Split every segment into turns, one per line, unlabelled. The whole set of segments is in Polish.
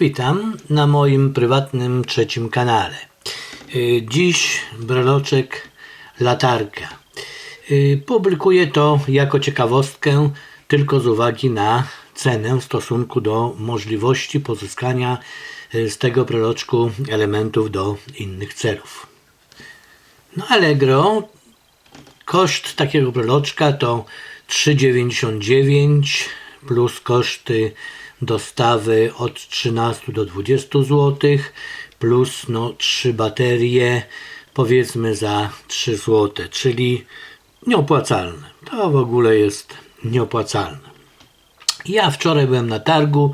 Witam na moim prywatnym trzecim kanale. Y, Dziś breloczek latarka. Y, Publikuję to jako ciekawostkę tylko z uwagi na cenę w stosunku do możliwości pozyskania y, z tego breloczku elementów do innych celów. No Allegro Koszt takiego breloczka to 3,99 plus koszty dostawy od 13 do 20 zł plus no 3 baterie powiedzmy za 3 zł, czyli nieopłacalne. To w ogóle jest nieopłacalne. Ja wczoraj byłem na targu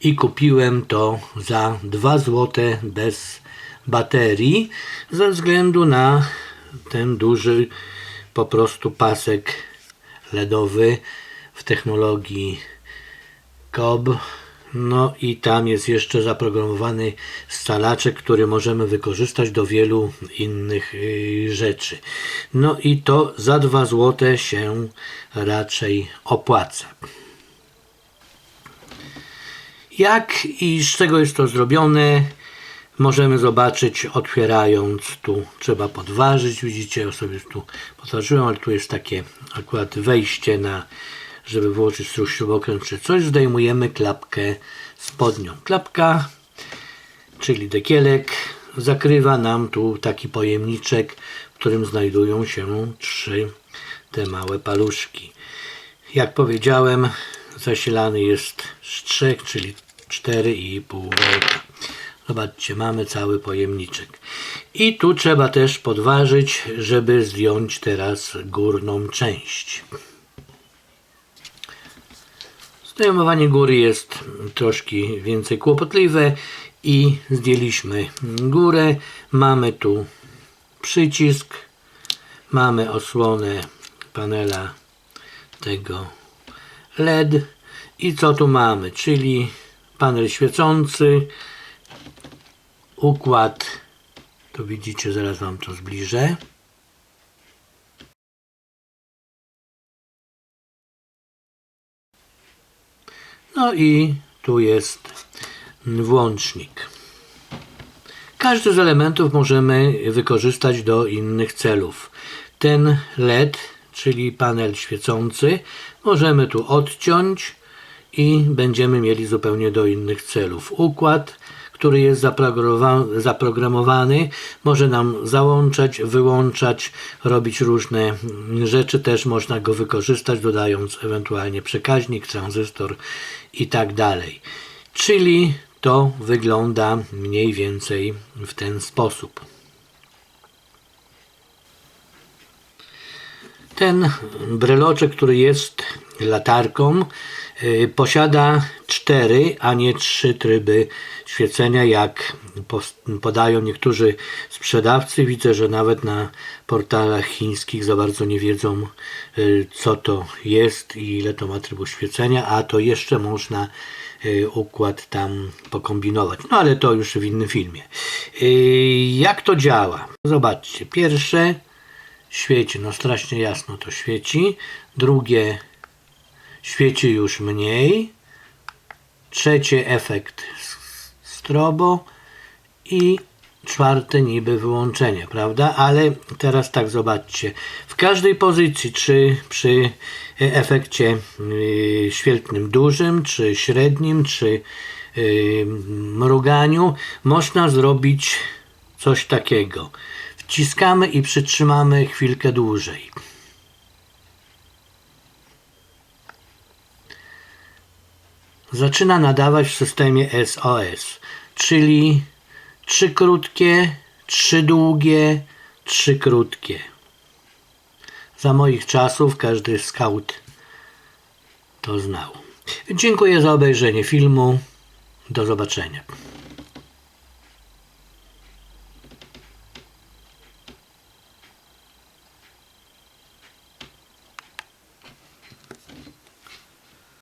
i kupiłem to za 2 zł bez baterii ze względu na ten duży po prostu pasek LEDowy w technologii COB. No i tam jest jeszcze zaprogramowany scalaczek, który możemy wykorzystać do wielu innych y, rzeczy. No i to za 2 zł się raczej opłaca. Jak i z czego jest to zrobione, możemy zobaczyć otwierając tu trzeba podważyć widzicie ja sobie tu podważyłem ale tu jest takie akurat wejście na żeby włożyć śrubokręt czy coś zdejmujemy klapkę spodnią klapka czyli dekielek zakrywa nam tu taki pojemniczek w którym znajdują się trzy te małe paluszki jak powiedziałem zasilany jest z trzech czyli 4,5 volta Zobaczcie, mamy cały pojemniczek. I tu trzeba też podważyć, żeby zdjąć teraz górną część. Zdejmowanie góry jest troszkę więcej kłopotliwe i zdjęliśmy górę. Mamy tu przycisk, mamy osłonę panela tego LED i co tu mamy, czyli panel świecący, układ, to widzicie, zaraz Wam to zbliżę. No i tu jest włącznik. Każdy z elementów możemy wykorzystać do innych celów. Ten LED, czyli panel świecący, możemy tu odciąć i będziemy mieli zupełnie do innych celów. Układ który jest zaprogramowa- zaprogramowany, może nam załączać, wyłączać, robić różne rzeczy. Też można go wykorzystać, dodając ewentualnie przekaźnik, tranzystor i tak dalej. Czyli to wygląda mniej więcej w ten sposób. Ten breloczek, który jest latarką, y, posiada cztery, a nie trzy tryby świecenia, jak podają niektórzy sprzedawcy. Widzę, że nawet na portalach chińskich za bardzo nie wiedzą, y, co to jest i ile to ma trybu świecenia, a to jeszcze można y, układ tam pokombinować. No ale to już w innym filmie. Y, Jak to działa? Zobaczcie. Pierwsze świeci, no strasznie jasno to świeci. Drugie świeci już mniej. Trzecie efekt strobo i czwarte niby wyłączenie, prawda? Ale teraz tak zobaczcie. W każdej pozycji, czy przy efekcie yy, świetlnym dużym, czy średnim, czy yy, mruganiu, można zrobić coś takiego. Wciskamy i przytrzymamy chwilkę dłużej. Zaczyna nadawać w systemie SOS, czyli trzy krótkie, trzy długie, trzy krótkie. Za moich czasów każdy scout to znał. Dziękuję za obejrzenie filmu. Do zobaczenia.